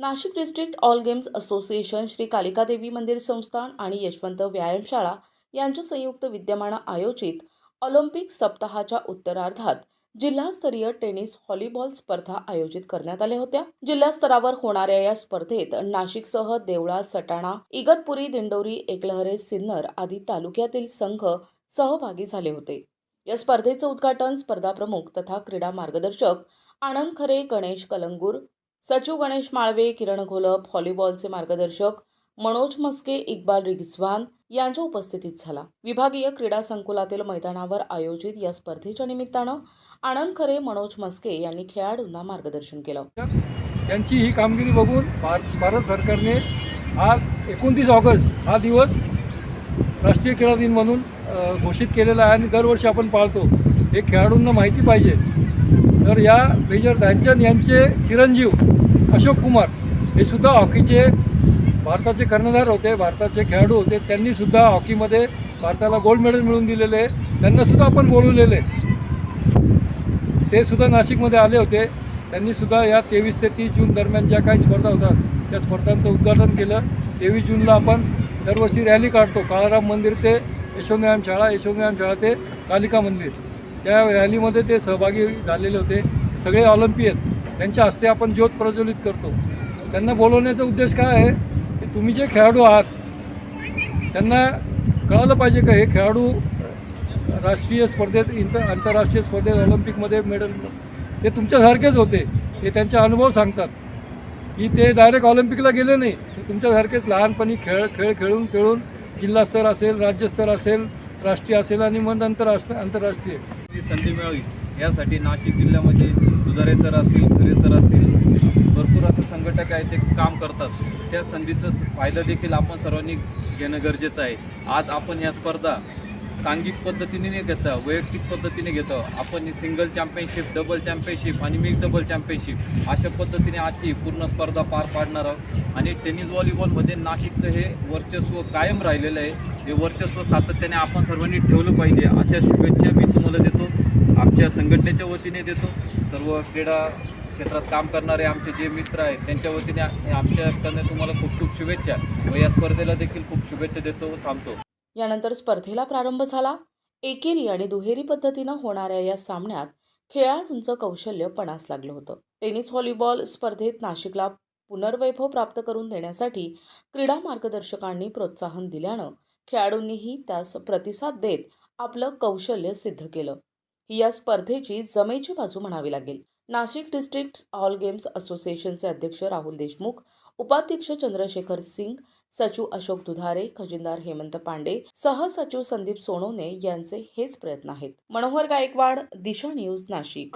Nashik district all games association Shri Kalikadevi Mandir Sansthan आणि यशवंत व्यायामशाळा यांच्या संयुक्त विद्यमानं आयोजित ऑलिम्पिक सप्ताहाच्या उत्तरार्धात जिल्हास्तरीय टेनिस व्हॉलीबॉल स्पर्धा आयोजित करण्यात आल्या होत्या. जिल्हा स्तरावर होणाऱ्या या स्पर्धेत नाशिकसह देवळा सटाणा इगतपुरी दिंडोरी एकलहरे सिन्नर आदी तालुक्यातील संघ सहभागी झाले होते. या स्पर्धेचं उद्घाटन स्पर्धा प्रमुख तथा क्रीडा मार्गदर्शक आनंद खरे गणेश कलंगूर सचिव गणेश माळवे किरण घोलप व्हॉलीबॉलचे मार्गदर्शक मनोज मस्के इक्बाल रिझवान यांच्या उपस्थितीत झाला. विभागीय क्रीडा संकुलातील मैदानावर आयोजित या स्पर्धेच्या निमित्तानं आनंद खरे मनोज मस्के यांनी खेळाडूंना मार्गदर्शन केलं. त्यांची ही कामगिरी बघून भारत सरकारने आज एकोणतीस ऑगस्ट हा दिवस राष्ट्रीय क्रीडा दिन म्हणून घोषित केलेला आहे आणि दरवर्षी आपण पाळतो. हे खेळाडूंना माहिती पाहिजे. तर या मेजर ध्यानचंद यांचे चिरंजीव अशोक कुमार हे सुद्धा हॉकीचे भारताचे कर्णधार होते भारताचे खेळाडू होते. त्यांनी सुद्धा हॉकीमध्ये भारताला गोल्ड मेडल मिळवून दिलेले त्यांनासुद्धा त्यांना सुद्धा आपण बोलवलेले ते सुद्धा नाशिकमध्ये आले होते. त्यांनी सुद्धा या तेवीस ते तीस जून दरम्यान ज्या काही स्पर्धा होतात त्या स्पर्धांचं उद्घाटन केलं. तेवीस जूनला आपण दरवर्षी रॅली काढतो. काळाराम मंदिर ते यशोव्यायाम शाळा यशोव्यायाम शाळा ते कालिका मंदिर. त्या रॅलीमध्ये ते सहभागी झालेले होते. सगळे ऑलिम्पियन त्यांच्या हस्ते आपण ज्योत प्रज्वलित करतो. त्यांना बोलवण्याचा उद्देश काय आहे? की तुम्ही जे खेळाडू आहात त्यांना कळालं पाहिजे का हे खेळाडू राष्ट्रीय स्पर्धेत इंटर आंतरराष्ट्रीय स्पर्धेत ऑलिम्पिकमध्ये मेडल ते तुमच्यासारखेच होते. ते त्यांचे अनुभव सांगतात. की ते डायरेक्ट ऑलिम्पिकला गेले नाही. ते तुमच्यासारखेच लहानपणी खेळ खेळ खेळून खेळून जिल्हास्तर असेल राज्यस्तर असेल राष्ट्रीय असेल आणि मग आंतरराष्ट्रीय आंतरराष्ट्रीय. संधी मिळावी. यासाठी नाशिक जिल्ह्यामध्ये दुधारे सर असतील खरे सर असतील भरपूर असं संघटक आहे ते काम करतात. त्या संधीचा फायदा देखील आपण सर्वांनी घेणं गरजेचं आहे. आज आपण या स्पर्धा सांघिक पद्धतीने नाही घेता वैयक्तिक पद्धतीने घेतो आपण सिंगल चॅम्पियनशिप डबल चॅम्पियनशिप आणि मिक्स डबल चॅम्पियनशिप अशा पद्धतीने आजची पूर्ण स्पर्धा पार पाडणार आहोत. आणि टेनिस व्हॉलीबॉलमध्ये नाशिकचं हे वर्चस्व कायम राहिलेलं आहे. हे वर्चस्व सातत्याने आपण सर्वांनी ठेवलं पाहिजे. अशा शुभेच्छा मी तुम्हाला देतो. आमच्या संघटनेच्या वतीने देतो. सर्व क्रीडा क्षेत्रात काम करणारे आमचे जे मित्र आहेत त्यांच्या वतीने आमच्याकडनं तुम्हाला खूप खूप शुभेच्छा व या स्पर्धेला देखील खूप शुभेच्छा देतो व थांबतो. यानंतर स्पर्धेला प्रारंभ झाला. एकेरी आणि दुहेरी पद्धतीनं होणाऱ्या या सामन्यात खेळाडूंचं कौशल्य पणास लागलं होतं. टेनिस व्हॉलीबॉल स्पर्धेत नाशिकला पुनर्वैभव प्राप्त करून देण्यासाठी क्रीडा मार्गदर्शकांनी प्रोत्साहन दिल्यानं खेळाडूंनीही त्यास प्रतिसाद देत आपलं कौशल्य सिद्ध केलं. ही या स्पर्धेची जमेची बाजू म्हणावी लागेल. नाशिक डिस्ट्रिक्ट ऑल गेम्स असोसिएशनचे अध्यक्ष राहुल देशमुख उपाध्यक्ष चंद्रशेखर सिंग सचिव अशोक दुधारे खजिनदार हेमंत पांडे सहसचिव संदीप सोनवणे यांचे हेच प्रयत्न आहेत. मनोहर गायकवाड दिशा न्यूज नाशिक.